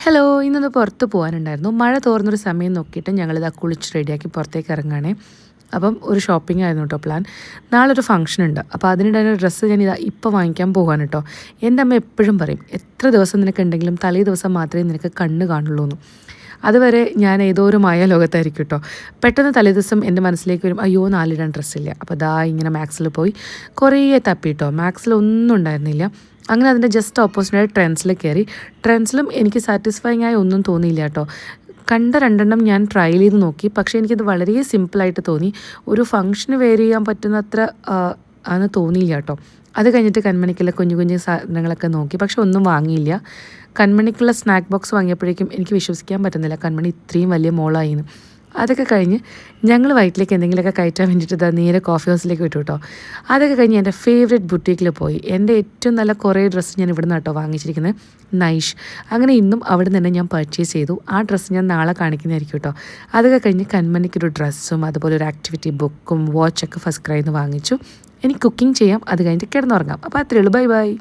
Hello ഇന്നൊന്ന് പുറത്ത് പോകാനുണ്ടായിരുന്നു മഴ തോർന്നൊരു സമയം നോക്കിയിട്ട് ഞങ്ങളിതാ കുളിച്ച് റെഡിയാക്കി പുറത്തേക്ക് ഇറങ്ങുകയാണേ അപ്പം ഒരു ഷോപ്പിംഗ് ആയിരുന്നു കേട്ടോ പ്ലാൻ നാളെ ഒരു ഫംഗ്ഷൻ ഉണ്ട്. അപ്പോൾ അതിനിടെ ഡ്രസ്സ് ഞാൻ ഇതാ ഇപ്പോൾ വാങ്ങിക്കാൻ പോകാൻ കേട്ടോ എന്റെ അമ്മ എപ്പോഴും പറയും എത്ര ദിവസം നിനക്ക് ഉണ്ടെങ്കിലും തലേ ദിവസം മാത്രമേ നിനക്ക് കണ്ണ് കാണുള്ളൂ അതുവരെ ഞാൻ ഏതോ ഒരു മായ ലോകത്തായിരിക്കും കേട്ടോ പെട്ടെന്ന് തലേദിവസം എന്റെ മനസ്സിലേക്ക് വരും അയ്യോ നാലിടാൻ ഡ്രസ്സില്ല അപ്പോൾ ദാ ഇങ്ങനെ മാക്സിൽ പോയി കുറേ തപ്പിട്ടോ മാക്സിൽ ഒന്നും ഉണ്ടായിരുന്നില്ല. അങ്ങനെ അതിന്റെ ജസ്റ്റ് ഓപ്പോസിറ്റായി ട്രെൻസിൽ കയറി ട്രെൻഡ്സിലും എനിക്ക് സാറ്റിസ്ഫൈങ് ആയി ഒന്നും തോന്നിയില്ല കേട്ടോ കണ്ട രണ്ടെണ്ണം ഞാൻ ട്രൈ ചെയ്ത് നോക്കി. പക്ഷേ എനിക്കത് വളരെ സിമ്പിളായിട്ട് തോന്നി. ഒരു ഫങ്ഷന് വെയർ ചെയ്യാൻ പറ്റുന്നത്ര ആണ് തോന്നിയില്ല കേട്ടോ അത് കഴിഞ്ഞിട്ട് കൺമണിക്കുള്ള കുഞ്ഞു കുഞ്ഞു സാധനങ്ങളൊക്കെ നോക്കി. പക്ഷെ ഒന്നും വാങ്ങിയില്ല. കൺമണിക്കുള്ള സ്നാക്ക് ബോക്സ് വാങ്ങിയപ്പോഴേക്കും എനിക്ക് വിശ്വസിക്കാൻ പറ്റുന്നില്ല. കൺമണി ഇത്രയും വലിയ മോളായിന്ന്. അതൊക്കെ കഴിഞ്ഞ് ഞങ്ങൾ വയറ്റിലേക്ക് എന്തെങ്കിലുമൊക്കെ കയറ്റാൻ വേണ്ടിയിട്ട് ഇതാ നേരെ കോഫി ഹൗസിലേക്ക് വിട്ടു കേട്ടോ അതൊക്കെ കഴിഞ്ഞ് എന്റെ ഫേവറേറ്റ് ബുട്ടീക്കിൽ പോയി. എന്റെ ഏറ്റവും നല്ല കുറേ ഡ്രസ്സ് ഞാൻ ഇവിടെ കേട്ടോ വാങ്ങിച്ചിരിക്കുന്നത് നൈഷ് അങ്ങനെ ഇന്നും അവിടെ നിന്ന് ഞാൻ പർച്ചേസ് ചെയ്തു. ആ ഡ്രസ്സ് ഞാൻ നാളെ കാണിക്കുന്നതായിരിക്കും കേട്ടോ അതൊക്കെ കഴിഞ്ഞ് കൺമണിക്കൊരു ഡ്രസ്സും അതുപോലെ ഒരു ആക്ടിവിറ്റി ബുക്കും വാച്ചൊക്കെ ഫസ്റ്റ് ക്രൈന്ന് വാങ്ങിച്ചു. എനിക്ക് കുക്കിംഗ് ചെയ്യാം. അത് കഴിഞ്ഞിട്ട് കിടന്നുറങ്ങാം. അപ്പോൾ അത്രയേ ഉള്ളൂ. Bye bye